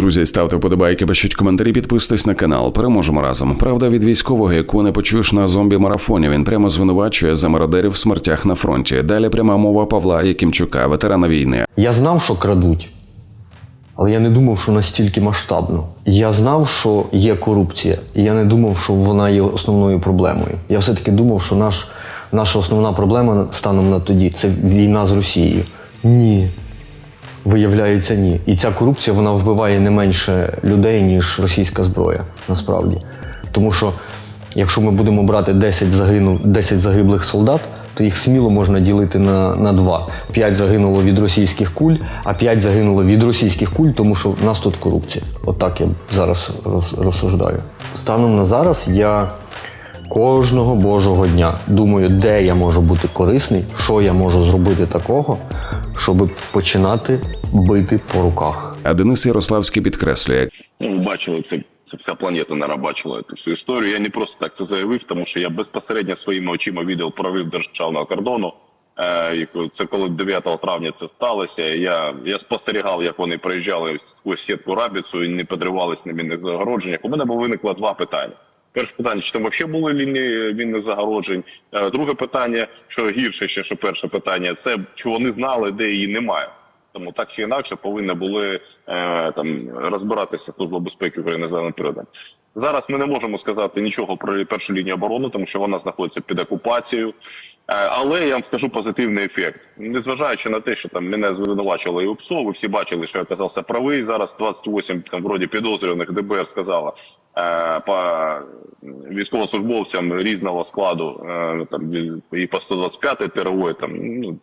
Друзі, ставте вподобайки, пишіть коментарі, підписуйтесь на канал. Переможемо разом. Правда від військового, яку не почуєш на зомбі марафоні. Він прямо звинувачує за мародерів в смертях на фронті. Далі пряма мова Павла Якимчука, ветерана війни. Я знав, що крадуть, але я не думав, що настільки масштабно. Я знав, що є корупція, і я не думав, що вона є основною проблемою. Я все-таки думав, що наш, наша основна проблема станом на тоді це війна з Росією. Ні. Виявляється, ні. І ця корупція вона вбиває не менше людей, ніж російська зброя, насправді. Тому що якщо ми будемо брати 10, загинув, 10 загиблих солдат, то їх сміло можна ділити на, на два. 5 загинуло від російських куль, а 5 загинуло від російських куль, тому що в нас тут корупція. Отак я зараз роз, розсуждаю. Станом на зараз я кожного божого дня думаю, де я можу бути корисний, що я можу зробити такого, щоб починати бити по руках. А Денис Ярославський підкреслює, Ну, бачили це, це вся планета наверное, бачила цю всю історію. Я не просто так це заявив, тому що я безпосередньо своїми очима відео прорив державного кордону. Е, це коли 9 травня це сталося. Я, я спостерігав, як вони проїжджали ось сітку рабіцу і не підривались на мінних загородженнях. У мене було виникло два питання. Перше питання, чи там взагалі були лінії вільних загороджень? Е, Друге питання, що гірше ще, що перше питання, це чи вони знали, де її немає. Тому так чи інакше повинні були е, там розбиратися служба безпеки України за напередом. Зараз ми не можемо сказати нічого про першу лінію оборони, тому що вона знаходиться під окупацією. Е, але я вам скажу позитивний ефект, незважаючи на те, що там мене звинувачували і УПСО, ви всі бачили, що я казався правий. Зараз 28 там вроді підозрюваних ДБР сказала е, по військовослужбовцям різного складу, е, там і по 125 ТРО, там ну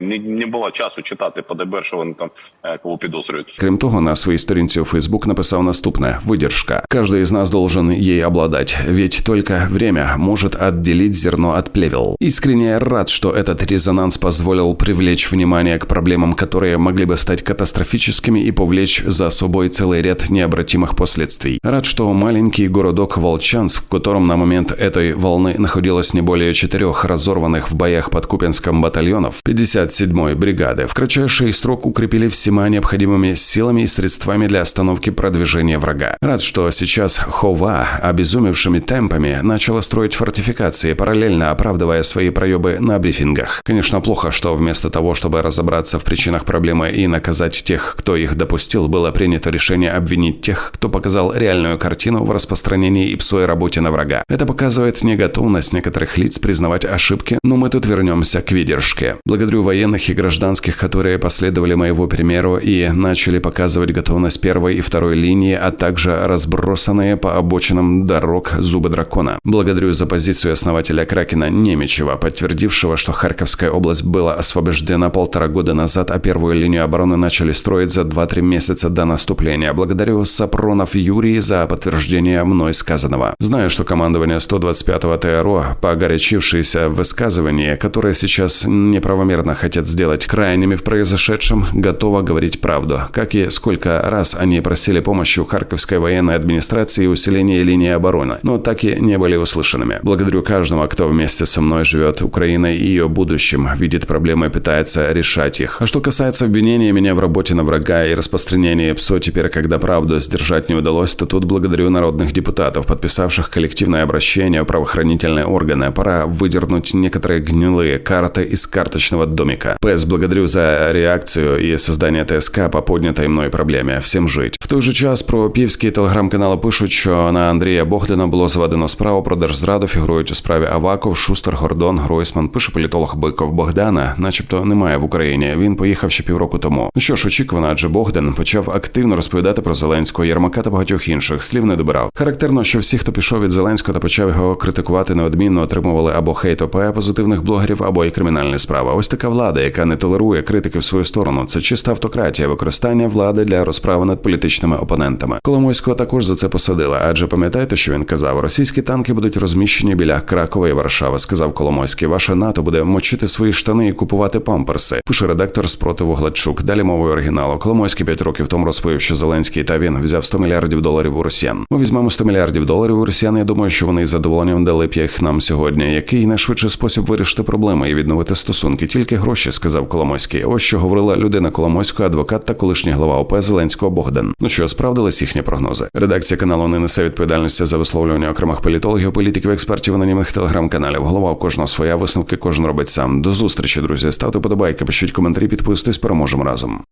не, не було часу читати по ДБР, що вони там е, кого підозрюють. Крім того, на своей сторінці у Фейсбук написав наступне: выдержка. Каждый из нас должен ей обладать, ведь только время может отделить зерно от плевел. Искренне рад, что этот резонанс позволил привлечь внимание к проблемам, которые могли бы стать катастрофическими и повлечь за собой целый ряд необратимых последствий. Рад, что маленький городок Волчанск, в котором на момент этой волны находилось не более четырех разорванных в боях под Купенском батальонов 57-й бригады, в кратчайший срок укрепили всема необходимыми силами и средствами для остановки продвижения врага. Рад, что сейчас Хова обезумевшими темпами начала строить фортификации, параллельно оправдывая свои проебы на брифингах. Конечно, плохо, что вместо того, чтобы разобраться в причинах проблемы и наказать тех, кто их допустил, было принято решение обвинить тех, кто показал реальную картину в распространении ИПСО и работе на врага. Это показывает неготовность некоторых лиц признавать ошибки, но мы тут вернемся к выдержке. Благодарю военных и гражданских, которые последовали моего примеру и начали показывать готовность первой и второй линии, а также разбросанные по обочинам дорог зубы дракона. Благодарю за позицию основателя Кракена Немичева, подтвердившего, что Харьковская область была освобождена полтора года назад, а первую линию обороны начали строить за 2-3 месяца до наступления. Благодарю Сапронов Юрий за подтверждение мной сказанного. Знаю, что командование 125-го ТРО, погорячившееся в высказывании, которое сейчас неправомерно хотят сделать крайними в произошедшем, готово говорить правду. Как и сколько раз они просили помощи у Харьковской военной администрации и усиления линии обороны, но так и не были услышанными. Благодарю каждого, кто вместе со мной живет Украиной и ее будущим, видит проблемы и пытается решать их. А что касается обвинения меня в работе на врага и распространения ПСО теперь, когда правду сдержать не удалось, то тут благодарю народных депутатов, подписавших коллективное обращение в правоохранительные органы. Пора выдернуть некоторые гнилые карты из карточного домика. ПС благодарю за реакцію і создання ТСК по поднятой мною проблемі. Всім жить. В той же час про півські телеграм-канали пишуть, що на Андрія Богдана було заведено справу про держзраду. Фігурують у справі Аваков, Шустер, Гордон, Гройсман. Пише політолог Биков Богдана, начебто немає в Україні. Він поїхав ще півроку тому. Ну що ж, очікувано, адже Богдан почав активно розповідати про Зеленського, Єрмака та багатьох інших. Слів не добирав. Характерно, що всі, хто пішов від Зеленського та почав його критикувати неодмінно, отримували або хейт ОП позитивних блогерів, або і кримінальні справи. Ось така влада, яка не толерує критики в свою сторону. Це чиста автократія, використання влади для розправи над політичними опонентами. Коломойського також за це посадили, адже пам'ятаєте, що він казав: російські танки будуть розміщені біля Кракова і Варшави. Сказав Коломойський. Ваше НАТО буде мочити свої штани і купувати памперси. Пише редактор спротиву Гладчук. Далі мовою оригіналу. Коломойський п'ять років тому розповів, що Зеленський та він взяв 100 мільярдів доларів у росіян. Ми візьмемо 100 мільярдів доларів у росіян. Я думаю, що вони із задоволенням дали б їх нам сьогодні. Який найшвидший спосіб вирішити проблеми і відновити стосунки? Тільки гроші, сказав Коломойський. Ось що говорила людина Коломойського, адвокат та колишній глава ОП Зеленського Богдан. Ну що справдились їхні прогнози? Редакція каналу не несе відповідальності за висловлювання окремих політологів, політиків, експертів, анонімних телеграм-каналів. Голова у кожного своя висновки, кожен робить сам. До зустрічі, друзі. Ставте подобайки, пишіть коментарі, підписуйтесь, переможемо разом.